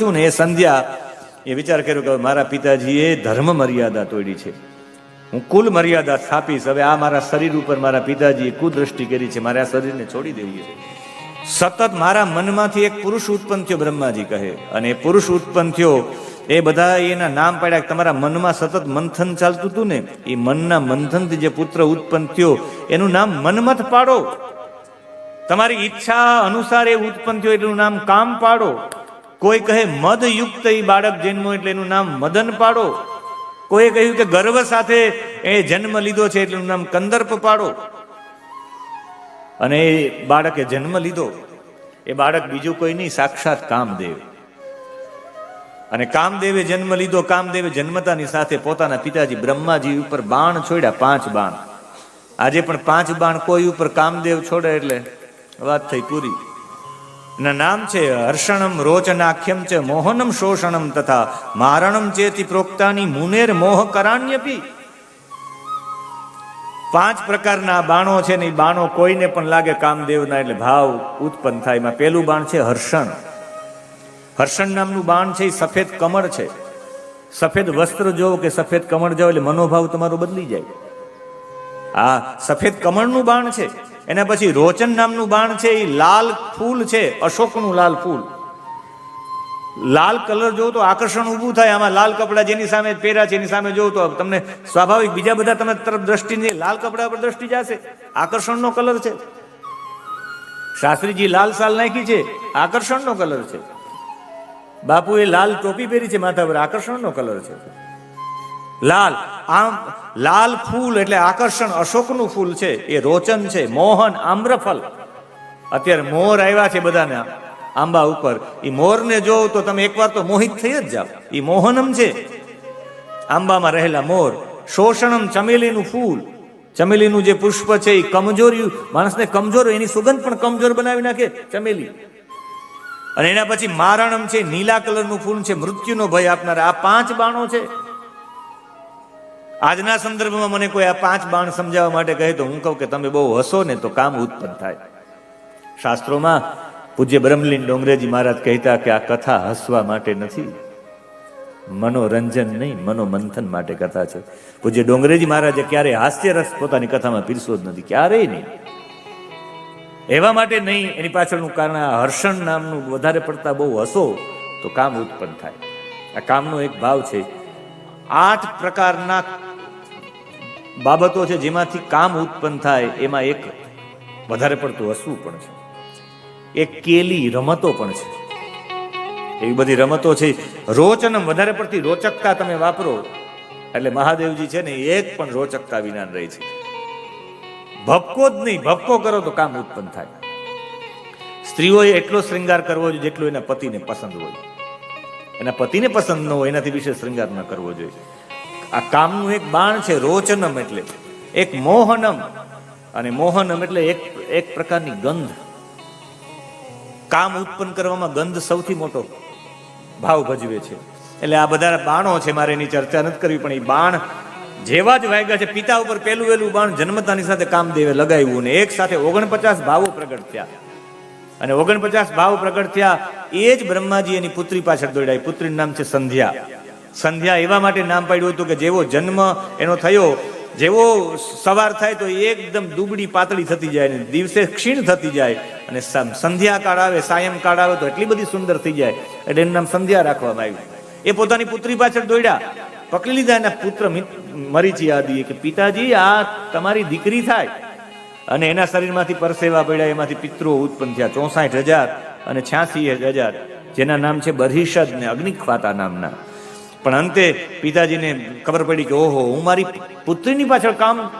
છું ને એ સંધ્યા એ વિચાર કર્યો કે મારા પિતાજીએ ધર્મ મર્યાદા તોડી છે. હું કુલ મર્યાદા સ્થાપીશ. હવે આ મારા શરીર ઉપર મારા પિતાજીએ કુદ્રષ્ટિ કરી છે. મારે આ શરીરને છોડી દેવું છે. સતત મારા મનમાંથી એક પુરુષ ઉત્પન્ન થયો બ્રહ્માજી કહે. અને એ પુરુષ ઉત્પન્ન થયો. એ બધા એના નામ પાડ્યા કે તમારા મનમાં સતત મંથન ચાલતું હતું ને? એ મનના મંથનથી જે પુત્ર ઉત્પન્ન થયો, એનું નામ મન્મથ પાડો. તમારી ઈચ્છા અનુસાર એ ઉત્પન્ન થયો, એનું નામ કામ પાડો. કોઈ કહે મદ યુક્ત એ બાળક જન્મો એટલે એનું નામ મદન પાડો. કોઈએ કહ્યું કે, ગર્વ સાથે એ જન્મ લીધો છે એટલે નામ કંદર્પ પાડો. અને એ બાળકે જન્મ લીધો. એ બાળક બીજું કોઈ નહીં, સાક્ષાત કામદેવ. અને કામદેવે જન્મ લીધો, કામદેવે જન્મતાની સાથે પોતાના પિતાજી બ્રહ્માજી ઉપર બાણ છોડ્યા, પાંચ બાણ. આજે પણ પાંચ બાણ કોઈ ઉપર કામદેવ છોડે એટલે વાત થઈ પૂરી. નામ છે હર્ષણમ રોચનાખ્યમ છે મોહનમ શોષણમ તથા મારણમ ચેતી પ્રોક્તાની મુનેર મોહ કરાણ્યપી પાંચ પ્રકારના બાણો છે ને એ બાણો કોઈને પણ લાગે કામદેવના એટલે ભાવ ઉત્પન્ન થાય એમાં પેલું બાણ છે હર્ષણ હર્ષણ નામનું બાણ છે એ સફેદ કમળ છે સફેદ વસ્ત્ર જોવો કે સફેદ કમળ જાઓ એટલે મનોભાવ તમારો બદલી જાય આ સફેદ કમળનું બાણ છે એના પછી રોચન નામનું બાણ છે એ લાલ ફૂલ છે, અશોકનું લાલ ફૂલ. લાલ કલર જોવો તો આકર્ષણ ઊભું થાય, આમાં લાલ કપડા જેની સામે પહેર્યા છે, એની સામે જોવો તો તમને સ્વાભાવિક બીજા બધા તમે તરફ દ્રષ્ટિ નહીં, લાલ કપડા પર દ્રષ્ટિ જશે. આકર્ષણનો કલર છે. શાસ્ત્રીજી લાલ સાલ નાખી છે, આકર્ષણનો કલર છે. બાપુએ લાલ ટોપી પહેરી છે, માથા પર આકર્ષણનો કલર છે. લાલ. આમ, લાલ ફૂલ એટલે આકર્ષણ અશોકનું ફૂલ છે. એ રોચન છે. મોહન આમ્રફલ. અત્યારે મોર આવ્યા છે બધાને આંબા ઉપર. એ મોરને જોવો તો તમે એકવાર તો મોહિત થઈ જ જાઓ એ મોહનમ છે. આંબામાં રહેલા મોર. શોષણમ ચમેલીનું ફૂલ. ચમેલીનું જે પુષ્પ છે એ કમજોરી માણસને કમજોર એની સુગંધ પણ કમજોર બનાવી નાખે ચમેલી. અને એના પછી મારણમ છે, નીલા કલરનું ફૂલ છે, મૃત્યુનો ભય આપનાર. આ પાંચ બાણો છે. આજના સંદર્ભમાં મને કોઈ આ પાંચ બાણ સમજાવવા માટે કહે તો હું કહું કે તમે બહુ હસો ને તો કામ ઉત્પન્ન થાય. શાસ્ત્રોમાં પૂજ્ય બ્રહ્મલીન ડોંગરેજી મહારાજ કહેતા કે આ કથા હસવા માટે નથી. મનોરંજન નહીં, મનોમંથન માટે કથા છે. પૂજ્ય ડોંગરેજી મહારાજે ક્યારેય હાસ્ય રસ પોતાની કથામાં પીરસો જ નથી, ક્યારેય નહીં. એવા માટે નહીં, એની પાછળનું કારણ આ હર્ષણ નામનું વધારે પડતા બહુ હસો તો કામ ઉત્પન્ન થાય. આ કામનો એક ભાવ છે. આઠ પ્રકારના બાબતો છે જેમાંથી કામ ઉત્પન્ન થાય, એમાં એક વધારે પડતું હસવું પણ છે. એક કેલી રમતો પણ છે. એવી બધી રમતો છે. રોચનમ વધારે પડતી રોચકતા તમે વાપરો, એટલે મહાદેવજી છે ને એક પણ રોચકતા વિના રહી છે. ભપકો જ નહીં, ભપકો કરો તો કામ ઉત્પન્ન થાય. સ્ત્રીઓએ એટલો શ્રૃંગાર કરવો જોઈએ જેટલો એના પતિને પસંદ હોય. એના પતિને પસંદ ન હોય, એનાથી વિશે શ્રૃંગાર ન કરવો જોઈએ. આ કામનું એક બાણ છે, રોચનમ એટલે. એક મોહનમ. અને મોહનમ એટલે એક એક પ્રકારની ગંધ. કામ ઉત્પન્ન કરવામાં ગંધ સૌથી મોટો ભાવ ભજવે છે. એટલે આ બધા બાણો છે, મારે એની ચર્ચા નથી કરવી, પણ એ બાણ જેવા જ વાગ્યા છે, પિતા ઉપર પેલું વેલું બાણ જન્મતાની સાથે કામદેવે લગાવ્યું ને એક સાથે ઓગણપચાસ ભાવો પ્રગટ થયા. અને ઓગણપચાસ ભાવ પ્રગટ થયા, એ જ બ્રહ્માજી એની પુત્રી પાછળ દોડાય પુત્રીનું નામ છે સંધ્યા. સંધ્યા એવા માટે નામ પાડ્યું હતું કે જેવો જન્મ એનો થયો, જેવો સવાર થાય તો એકદમ દુબળી પાતળી થતી જાય ને દિવસે ક્ષીણ થતી જાય. અને સંધ્યા કાળ આવે સાયંકાળ આવે તો એટલી બધી સુંદર થઈ જાય. એટલે એનું નામ સંધ્યા રાખવામાં આવ્યું. એ પોતાની પુત્રી પાછળ દોડ્યા. પકડી લીધા એના પુત્ર મરીચી આદિએ કે પિતાજી, આ તમારી દીકરી થાય. અને એના શરીરમાંથી પરસેવા પડ્યા. એમાંથી પિતૃ ઉત્પન્ન થયા. ચોસાઠ હજાર અને છ્યાસી હજાર, જેના નામ છે બરહિષદ ને અગ્નિખ્વાતા નામના. પણ અંતે પિતાજીને ખબર પડી કે, ઓહો, હું મારી પુત્રીની પાછળ કામ,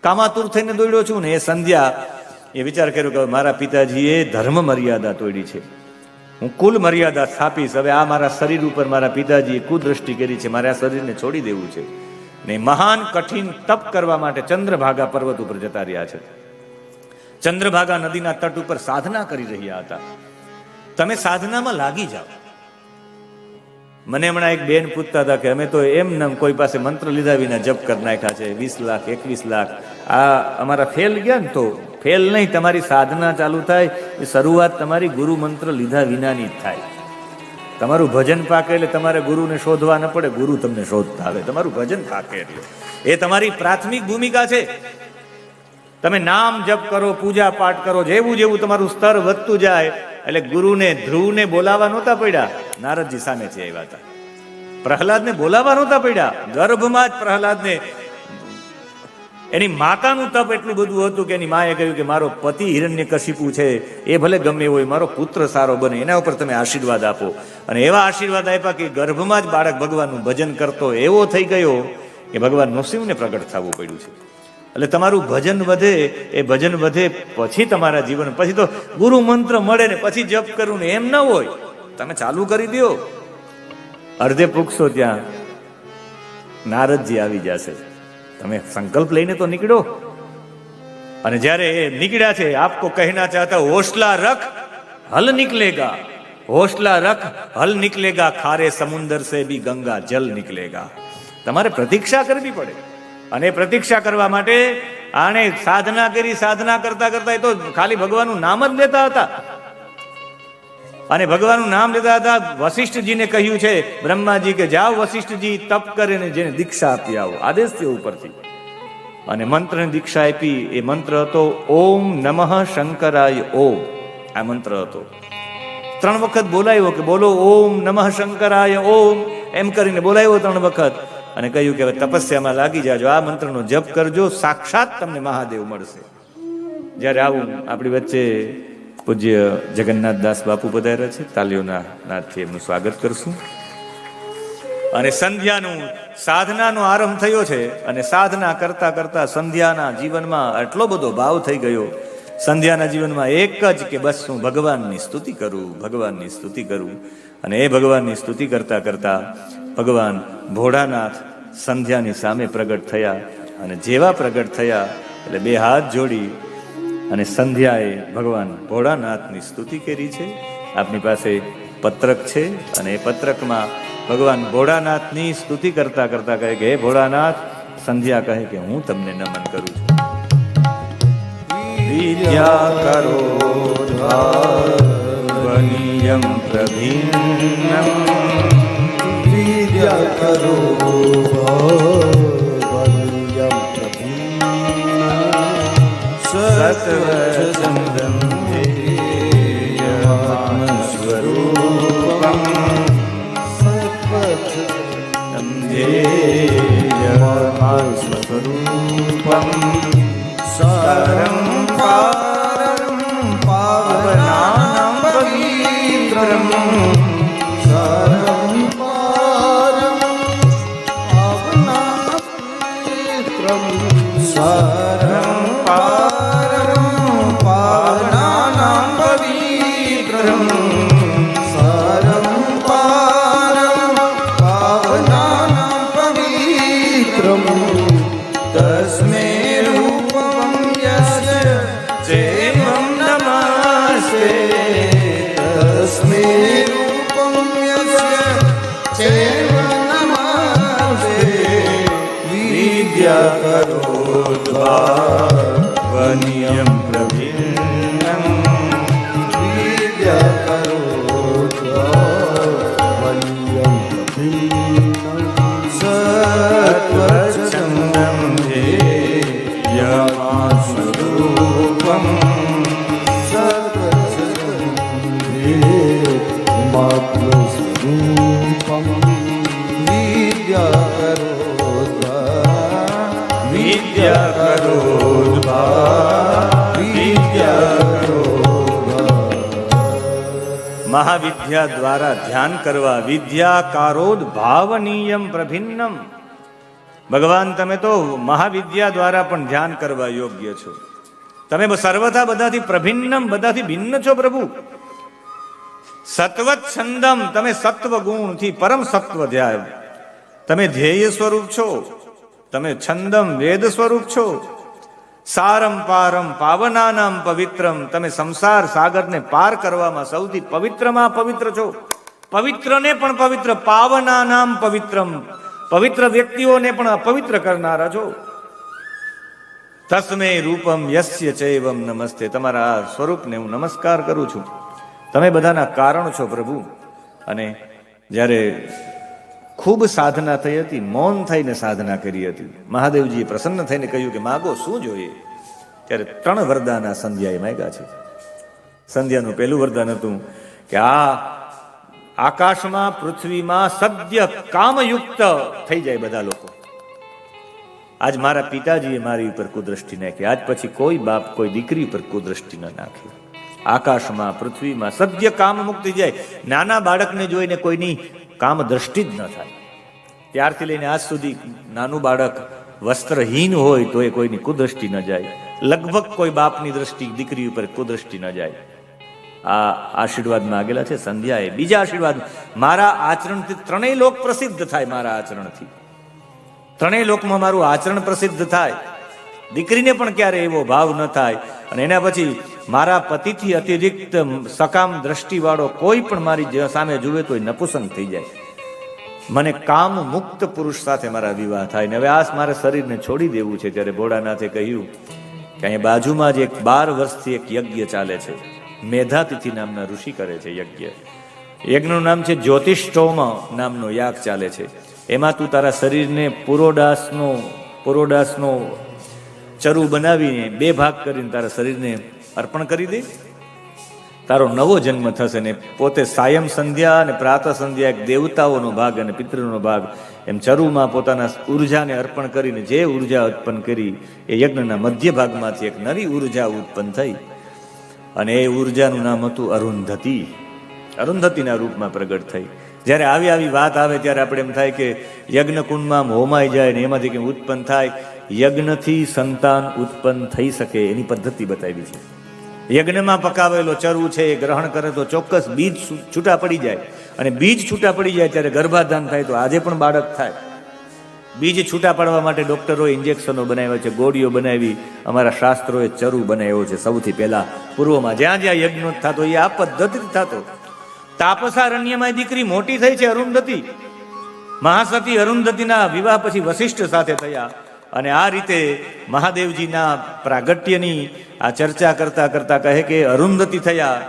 કામાતુર થઈને દોડ્યો છું ને. એ સંધ્યા એ વિચાર કર્યો કે મારા પિતાજીએ ધર્મ મર્યાદા તોડી છે. હું કુલ મર્યાદા સ્થાપીશ. હવે આ મારા શરીર ઉપર મારા પિતાજીએ કુદ્રષ્ટિ કરી છે. મારે આ શરીરને છોડી દેવું છે. ને મહાન, કઠિન તપ કરવા માટે ચંદ્રભાગા પર્વત ઉપર જતા રહ્યા છે. ચંદ્રભાગા નદીના તટ ઉપર સાધના કરી રહ્યા હતા. તમે સાધનામાં લાગી જાઓ. મને હમણાં એક બેન પૂછતા હતા કે અમે તો એમ નમ કોઈ પાસે મંત્ર લીધા વિના જપ કરી નાખ્યા છે, વીસ લાખ, એકવીસ લાખ. આ અમારા ફેલ ગયા ને તો ફેલ નહીં, તમારી સાધના ચાલુ થાય, એ શરૂઆત તમારી ગુરુ મંત્ર લીધા વિનાની જ થાય. તમારું ભજન પાકે એટલે તમારે ગુરુને શોધવા ન પડે, ગુરુ તમને શોધતા આવે. તમારું ભજન પાકે એટલે. એ તમારી પ્રાથમિક ભૂમિકા છે. તમે નામ જપ કરો, પૂજા પાઠ કરો, જેવું જેવું તમારું સ્તર વધતું જાય, એટલે ગુરુને, ધ્રુવને બોલાવા નહોતા પડ્યા. નારદજી સામેથી આવ્યા હતા. પ્રહલાદને બોલાવા નહોતા પડ્યા. ગર્ભમાં જ પ્રહલાદને એની માતાનું તપ એટલું બધું હતું કે એની માએ કહ્યું કે મારો પતિ હિરણ્ય કશિપુ છે, એ ભલે ગમે હોય, મારો પુત્ર સારો બને, એના ઉપર તમે આશીર્વાદ આપો. અને એવા આશીર્વાદ આપ્યા કે ગર્ભમાં જ બાળક ભગવાનનું ભજન કરતો એવો થઈ ગયો કે ભગવાન નૃસિંહને પ્રગટ થવું પડ્યું છે. એટલે તમારું ભજન વધે, એ ભજન વધે, પછી તમારા જીવન, પછી તો ગુરુ મંત્ર મળે ને પછી જપ કરવું ને એમ ન હોય. તમે ચાલુ કરી દો અર્ધે પૂછશો ત્યાં નારદજી આવી જશે. તમે સંકલ્પ લઈને તો નીકળો. અને જ્યારે એ નીકળ્યા છે, આપકો કહેના ચાહતા હોસલા રખ, હલ નીકળેગા. હોસલા રખ, હલ નીકળેગા, ખારે સમુંદર સે બી ગંગા જલ નીકળેગા. તમારે પ્રતીક્ષા કરવી પડે. અને પ્રતીક્ષા કરવા માટે આણે સાધના કરી, સાધના કરતા કરતા એ તો ખાલી ભગવાનનું નામ જ લેતા હતા. અને ભગવાનનું નામ લેતા હતા વશિષ્ઠજીને કહ્યું છે, બ્રહ્માજી કે જાઓ વશિષ્ઠજી, તપ કરીને જેને દીક્ષા આપી આવો. આદેશ થયો ઉપરથી. અને મંત્રને દીક્ષા આપી, એ મંત્ર હતો, ઓમ નમઃ શંકરાય, ઓમ. આ મંત્ર હતો. ત્રણ વખત બોલાયો કે, બોલો, ઓમ નમઃ શંકરાય, ઓમ. એમ કરીને બોલાયો ત્રણ વખત અને કહ્યું કે, હવે તપસ્યામાં લાગી જાજો, આ મંત્રનો જપ કરજો, સાક્ષાત તમને મહાદેવ મળશે. જ્યારે આવું આપણી વચ્ચે પૂજ્ય જગન્નાથ દાસ બાપુ પધાર્યા છે. તાલીઓના નાદથી એમનું સ્વાગત કરશું. અને સંધ્યાનું, સાધનાનો આરંભ થયો છે અને સાધના કરતા કરતા સંધ્યાના જીવનમાં એટલો બધો ભાવ થઈ ગયો. સંધ્યાના જીવનમાં એક જ કે બસ હું ભગવાનની સ્તુતિ કરું, ભગવાનની સ્તુતિ કરું. અને એ ભગવાનની સ્તુતિ કરતા કરતા ભગવાન ભોળાનાથ સંધ્યાની સામે પ્રગટ થયા અને જેવા પ્રગટ થયા, એટલે બે હાથ જોડી અને સંધ્યાએ ભગવાન ભોળાનાથની સ્તુતિ કરી છે. આપની પાસે પત્રક છે અને એ પત્રકમાં ભગવાન ભોળાનાથની સ્તુતિ કરતા કરતા કહે કે, હે ભોળાનાથ, સંધ્યા કહે કે, હું તમને નમન કરું છું. કરો વનિયમ પ્રભિન્નમ स्वरूपं सत्पथं વિદ્યા કરો વનિયમ પ્રભિન્નમ વિદ્યા કરો વલ્યમ સત્વચંદમ મહાવિદ્યા દ્વારા ધ્યાન કરવા વિદ્યા કારોદ ભાવનીયમ પ્રભિન્નમ. ભગવાન, તમે તો મહાવિદ્યા દ્વારા પણ ધ્યાન કરવા યોગ્ય છો. તમે સર્વથા બધાથી પ્રભિન્નમ, બધાથી ભિન્ન છો પ્રભુ. સત્વત છંદમ, તમે સત્વ ગુણથી પરમ સત્વ ધ્યાય તમે ધ્યેય સ્વરૂપ છો. તમે છંદમ વેદ સ્વરૂપ છો. સારમ પારમ પાવનાનામ પવિત્રમ. તમે સંસાર સાગરને પાર કરવામાં સૌથી પવિત્રમાં પવિત્ર છો. પવિત્રને પણ પવિત્ર, પાવનાનામ પવિત્રમ. પવિત્ર વ્યક્તિઓને પણ અપવિત્ર કરનારા છો. તસ્મે રૂપમ યસ્ય ચૈવમ નમસ્તે. તમારા સ્વરૂપને હું નમસ્કાર કરું છું. તમે બધાના કારણ છો પ્રભુ. અને જ્યારે ખૂબ સાધના થઈ હતી, મૌન થઈને સાધના કરી હતી. મહાદેવજીએ પ્રસન્ન થઈને કહ્યું કે, માગો, શું જોઈએ? ત્યારે ત્રણ વરદાન આ સંધ્યાએ માગ્યા છે. સંધ્યાનું પહેલું વરદાન હતું કે, આ આકાશમાં પૃથ્વીમાં સદ્ય કામયુક્ત થઈ જાય બધા લોકો. આજ મારા પિતાજીએ મારી ઉપર કુદ્રષ્ટિ નાખી. આજ પછી કોઈ બાપ, કોઈ દીકરી પર કુદ્રષ્ટિ ન નાખે. આકાશમાં, પૃથ્વીમાં સદ્ય કામ મુક્તિ જાય. નાના બાળકને જોઈને કોઈની કામ દ્રષ્ટિ જ ન થાય. ત્યારથી લઈને આજ સુધી નાનું બાળક વસ્ત્રહીન હોય તો એ કોઈની કુદ્રષ્ટિ ન જાય. લગભગ કોઈ બાપની દ્રષ્ટિ, દીકરી ઉપર કુદ્રષ્ટિ ન જાય. આ આશીર્વાદ માગેલા છે, સંધ્યાએ. બીજા આશીર્વાદ, મારા આચરણથી ત્રણેય લોક પ્રસિદ્ધ થાય મારા આચરણથી. ત્રણેય લોકમાં મારું આચરણ પ્રસિદ્ધ થાય. દીકરીને પણ ક્યારે એવો ભાવ ન થાય. અને એના પછી મારા પતિથી અતિરિક્ત સકામ દ્રષ્ટિવાળો કોઈ પણ મારી સામે જુએ તો નપુસંગ થઈ જાય. મને કામ મુક્ત પુરુષ સાથે મારા વિવાહ થાય ને હવે આ મારે શરીરને છોડી દેવું છે ત્યારે ભોળાનાથે કહ્યું કે અહીંયા બાજુમાં જ એક બાર વર્ષથી એક યજ્ઞ ચાલે છે. મેધાતિથિ નામના ઋષિ કરે છે યજ્ઞ. યજ્ઞનું નામ છે જ્યોતિષ્ટોમ નામનો યાગ ચાલે છે. એમાં તું તારા શરીરને પુરોડાસનો પુરોડાસનો ચરુ બનાવીને બે ભાગ કરીને તારા શરીરને અર્પણ કરી દે. તારો નવો જન્મ થશે ને પોતે સાયમ સંધ્યા અને પ્રાતઃ સંધ્યા એક દેવતાઓનો ભાગ અને પિતૃનો ભાગ. એમ ચરુમાં પોતાના ઉર્જાને અર્પણ કરીને જે ઊર્જા ઉત્પન્ન કરી, એ યજ્ઞના મધ્ય ભાગમાંથી એક નવી ઊર્જા ઉત્પન્ન થઈ. અને એ ઉર્જાનું નામ હતું અરુંધતી. અરુંધતીના રૂપમાં પ્રગટ થઈ. જ્યારે આવી આવી વાત આવે ત્યારે આપણે એમ થાય કે યજ્ઞ કુંડમાં હોમાઈ જાય ને એમાંથી કંઈ ઉત્પન્ન થાય. યજ્ઞથી સંતાન ઉત્પન્ન થઈ શકે એની પદ્ધતિ બતાવી છે. યજ્ઞમાં પકાવેલો ચરુ છે એ ગ્રહણ કરે તો ચોક્કસ બીજ છૂટા પડી જાય. અને બીજ છૂટા પડી જાય ત્યારે ગર્ભાધાન થાય તો આજે પણ બાળક થાય. બીજ છૂટા પાડવા માટે ડોક્ટરો ઇન્જેક્શનો બનાવ્યા છે, ગોળીઓ બનાવી. અમારા શાસ્ત્રોએ ચરુ બનાવ્યો છે. સૌથી પહેલા પૂર્વમાં જ્યાં જ્યાં યજ્ઞ થતો, એ આ પદ્ધતિ થતો. તાપસારણ્યમાં દીકરી મોટી થઈ છે અરુંધતી. મહાસતી અરુંધતીના વિવાહ પછી વશિષ્ઠ સાથે થયા. અને આ રીતે મહાદેવજીના પ્રાગટ્યની આ ચર્ચા કરતા કરતા કહે કે અરુંધતી થયા.